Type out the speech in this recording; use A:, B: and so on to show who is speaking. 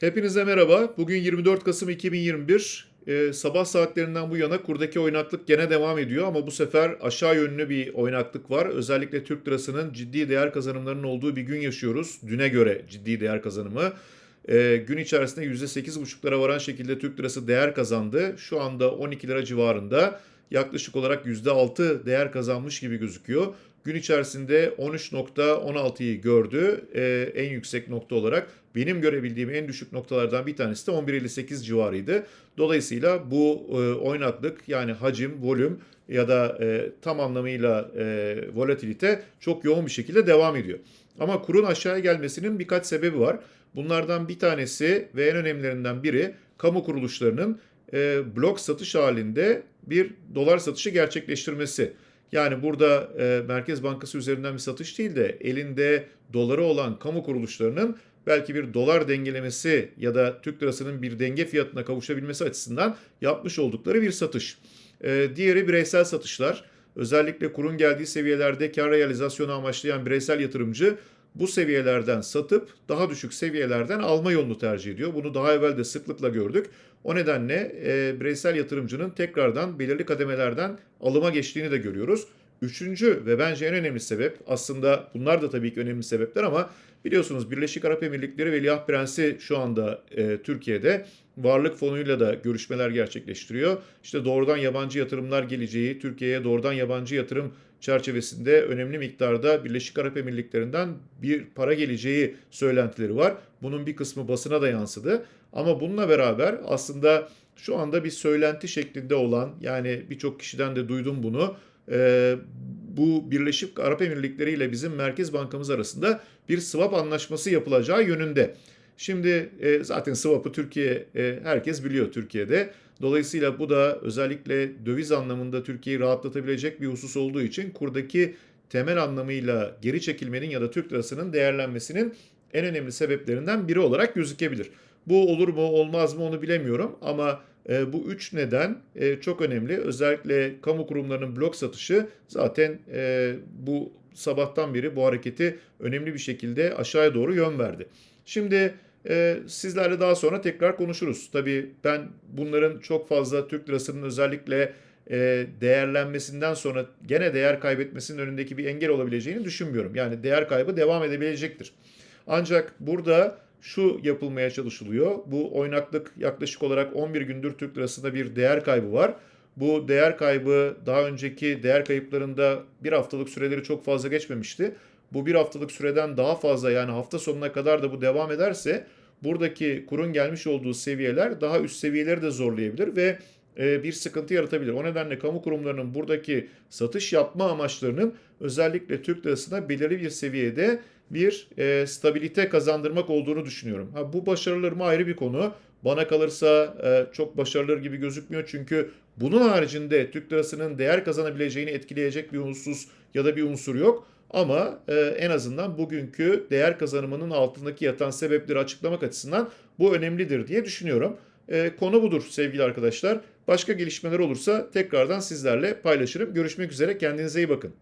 A: Hepinize merhaba. Bugün 24 Kasım 2021. Ee, sabah saatlerinden bu yana kurdaki oynaklık gene devam ediyor ama bu sefer aşağı yönlü bir oynaklık var. Özellikle Türk lirasının ciddi değer kazanımlarının olduğu bir gün yaşıyoruz. Düne göre ciddi değer kazanımı. Ee, gün içerisinde %8,5'lara varan şekilde Türk lirası değer kazandı. Şu anda 12 lira civarında yaklaşık olarak %6 değer kazanmış gibi gözüküyor. Gün içerisinde 13.16'yı gördü Ee, en yüksek nokta olarak. Benim görebildiğim en düşük noktalardan bir tanesi de 11.58 civarıydı. Dolayısıyla bu e, oynaklık yani hacim, volüm ya da e, tam anlamıyla e, volatilite çok yoğun bir şekilde devam ediyor. Ama kurun aşağıya gelmesinin birkaç sebebi var. Bunlardan bir tanesi ve en önemlilerinden biri kamu kuruluşlarının e, blok satış halinde bir dolar satışı gerçekleştirmesi. Yani burada e, Merkez Bankası üzerinden bir satış değil de elinde doları olan kamu kuruluşlarının belki bir dolar dengelemesi ya da Türk lirasının bir denge fiyatına kavuşabilmesi açısından yapmış oldukları bir satış. E, diğeri bireysel satışlar. Özellikle kurun geldiği seviyelerde kar realizasyonu amaçlayan bireysel yatırımcı bu seviyelerden satıp daha düşük seviyelerden alma yolunu tercih ediyor. Bunu daha evvel de sıklıkla gördük. O nedenle e, bireysel yatırımcının tekrardan belirli kademelerden alıma geçtiğini de görüyoruz. Üçüncü ve bence en önemli sebep aslında bunlar da tabii ki önemli sebepler ama biliyorsunuz Birleşik Arap Emirlikleri Veliaht Prensi şu anda e, Türkiye'de varlık fonuyla da görüşmeler gerçekleştiriyor. İşte doğrudan yabancı yatırımlar geleceği, Türkiye'ye doğrudan yabancı yatırım çerçevesinde önemli miktarda Birleşik Arap Emirlikleri'nden bir para geleceği söylentileri var. Bunun bir kısmı basına da yansıdı. Ama bununla beraber aslında şu anda bir söylenti şeklinde olan yani birçok kişiden de duydum bunu. Ee, bu Birleşik Arap Emirlikleri ile bizim Merkez Bankamız arasında bir swap anlaşması yapılacağı yönünde. Şimdi e, zaten swap'ı Türkiye e, herkes biliyor Türkiye'de. Dolayısıyla bu da özellikle döviz anlamında Türkiye'yi rahatlatabilecek bir husus olduğu için kurdaki temel anlamıyla geri çekilmenin ya da Türk lirasının değerlenmesinin en önemli sebeplerinden biri olarak gözükebilir. Bu olur mu olmaz mı onu bilemiyorum ama e, bu üç neden e, çok önemli. Özellikle kamu kurumlarının blok satışı zaten e, bu sabahtan beri bu hareketi önemli bir şekilde aşağıya doğru yön verdi. Şimdi e, sizlerle daha sonra tekrar konuşuruz. Tabii ben bunların çok fazla Türk lirasının özellikle e, değerlenmesinden sonra gene değer kaybetmesinin önündeki bir engel olabileceğini düşünmüyorum. Yani değer kaybı devam edebilecektir. Ancak burada şu yapılmaya çalışılıyor. Bu oynaklık yaklaşık olarak 11 gündür Türk lirasında bir değer kaybı var. Bu değer kaybı daha önceki değer kayıplarında bir haftalık süreleri çok fazla geçmemişti. Bu bir haftalık süreden daha fazla yani hafta sonuna kadar da bu devam ederse buradaki kurun gelmiş olduğu seviyeler daha üst seviyeleri de zorlayabilir ve e, bir sıkıntı yaratabilir. O nedenle kamu kurumlarının buradaki satış yapma amaçlarının özellikle Türk lirasına belirli bir seviyede bir e, stabilite kazandırmak olduğunu düşünüyorum. Ha, bu başarılar mı ayrı bir konu. Bana kalırsa e, çok başarılı gibi gözükmüyor çünkü bunun haricinde Türk lirasının değer kazanabileceğini etkileyecek bir husus ya da bir unsur yok. Ama e, en azından bugünkü değer kazanımının altındaki yatan sebepleri açıklamak açısından bu önemlidir diye düşünüyorum. E, konu budur sevgili arkadaşlar. Başka gelişmeler olursa tekrardan sizlerle paylaşırım. Görüşmek üzere kendinize iyi bakın.